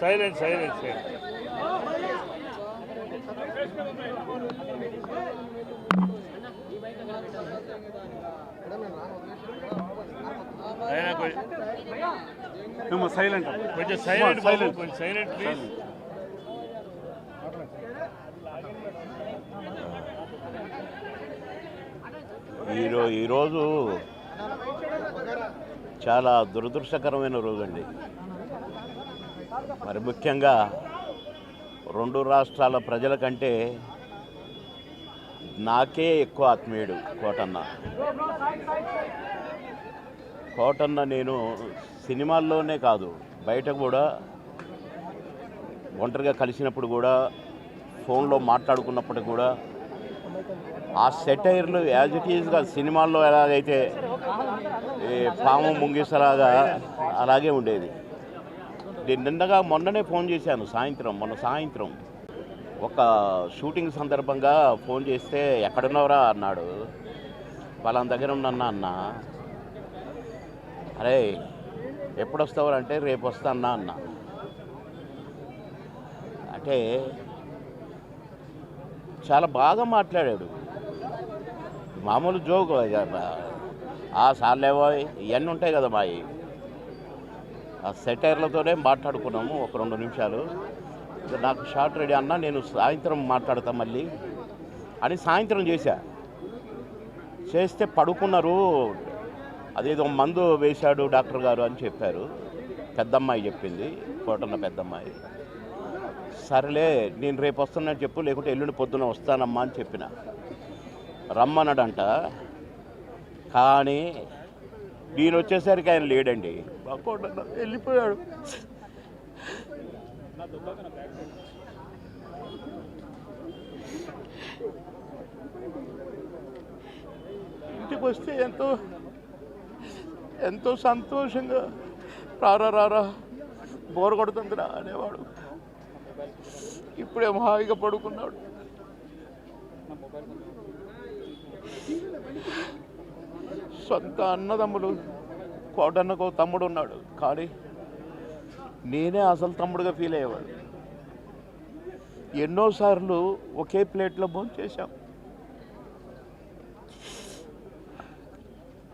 Silent silent మేము silent. కొంచెం silent silent. కొంచెం సైలెంట్ ప్లీజ్. ఈరో ఈరోజు చాలా దురదృష్టకరమైన రోజండి మరి ముఖ్యంగా రెండు రాష్ట్రాల ప్రజల కంటే నాకే ఎక్కువ ఆత్మీయుడు కోటన్న. కోటన్న నేను సినిమాల్లోనే కాదు బయట కూడా ఒంటరిగా కలిసినప్పుడు కూడా ఫోన్లో మాట్లాడుకున్నప్పుడు కూడా ఆ సెటైర్లు యాజ్ ఇట్ ఈజ్గా సినిమాల్లో ఎలాగైతే ఈ పాము ముంగిసలాగా అలాగే ఉండేది. నేను నిన్నగా మొన్ననే ఫోన్ చేశాను సాయంత్రం మొన్న సాయంత్రం. ఒక షూటింగ్ సందర్భంగా ఫోన్ చేస్తే ఎక్కడున్నావురా? అన్నాడు. వాళ్ళ దగ్గర ఉన్నన్నా అన్న అరే ఎప్పుడు వస్తావు అంటే రేపు వస్తానా అన్న. అంటే చాలా బాగా మాట్లాడాడు. మామూలు జోక్ ఆ సార్లేవో ఇవన్నీ ఉంటాయి కదా మావి ఆ సెటైర్లతోనే మాట్లాడుకున్నాము ఒక రెండు నిమిషాలు. నాకు షార్ట్ రెడీ అన్నా నేను సాయంత్రం మాట్లాడతా మళ్ళీ అని సాయంత్రం చేశా. చేస్తే పడుకున్నారు. అదేదో మందు వేశాడు డాక్టర్ గారు అని చెప్పారు. పెద్దమ్మాయి చెప్పింది కోటన్న పెద్దమ్మాయి. సరేలే నేను రేపు వస్తున్నాను చెప్పు లేకుంటే ఎల్లుండి పొద్దున వస్తానమ్మా అని చెప్పిన. రమ్మన్నాడంట. కానీ నేను వచ్చేసరికి ఆయన లేడండి. మా కోటన్న వెళ్ళిపోయాడు. ఇంటికి వస్తే ఎంతో ఎంతో సంతోషంగా రారా రారా బోర్ కొడుతుందిరా అనేవాడు. ఇప్పుడే హాయిగా పడుకున్నాడు. సొంత అన్నదమ్ములు కోటన్నకు ఒక తమ్ముడు ఉన్నాడు. కానీ నేనే అసలు తమ్ముడుగా ఫీల్ అయ్యేవాడు ఎన్నోసార్లు ఒకే ప్లేట్లో భోజనం చేశాం.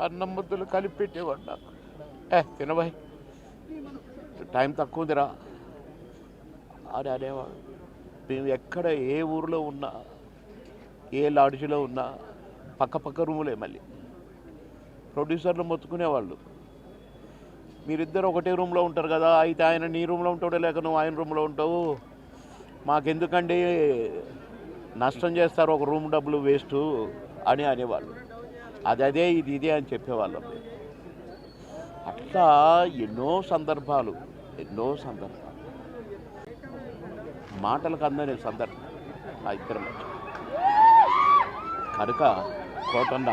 అన్నం ముద్దలు కలిపి పెట్టేవాడు నాకు. ఏ తినబాయ్. టైం తక్కువ ఉందిరా అని అనేవాడు మేము ఎక్కడ ఏ ఊరిలో ఉన్నా ఏ లాడ్జ్లో ఉన్నా పక్క పక్క రూములే మళ్ళీ. ప్రొడ్యూసర్లు మొత్తుకునేవాళ్ళు. మీరిద్దరు ఒకటే రూమ్లో ఉంటారు కదా అయితే ఆయన నీ రూమ్లో ఉంటాడో లేక నువ్వు ఆయన రూమ్లో ఉంటావు? మాకెందుకండి నష్టం చేస్తారు ఒక రూమ్ డబ్బులు వేస్ట్ అని అనేవాళ్ళు. అది అదే ఇది ఇదే అని చెప్పేవాళ్ళం అట్లా ఎన్నో సందర్భాలు ఎన్నో సందర్భాలు. మాటలకు అందని సందర్భం నా ఇద్దరు కనుక కోటన్న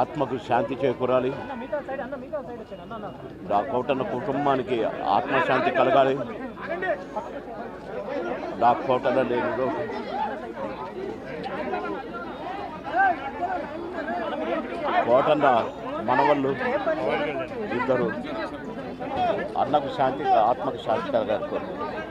ఆత్మకు శాంతి చేకూరాలి. డాక్అవుట్ కోటన్న కుటుంబానికి ఆత్మశాంతి కలగాలి. డాక్అవుట్ అన్న లేని కోటన్న మనవళ్ళు ఇద్దరు అన్నకు శాంతి ఆత్మకు శాంతి కలగాలి.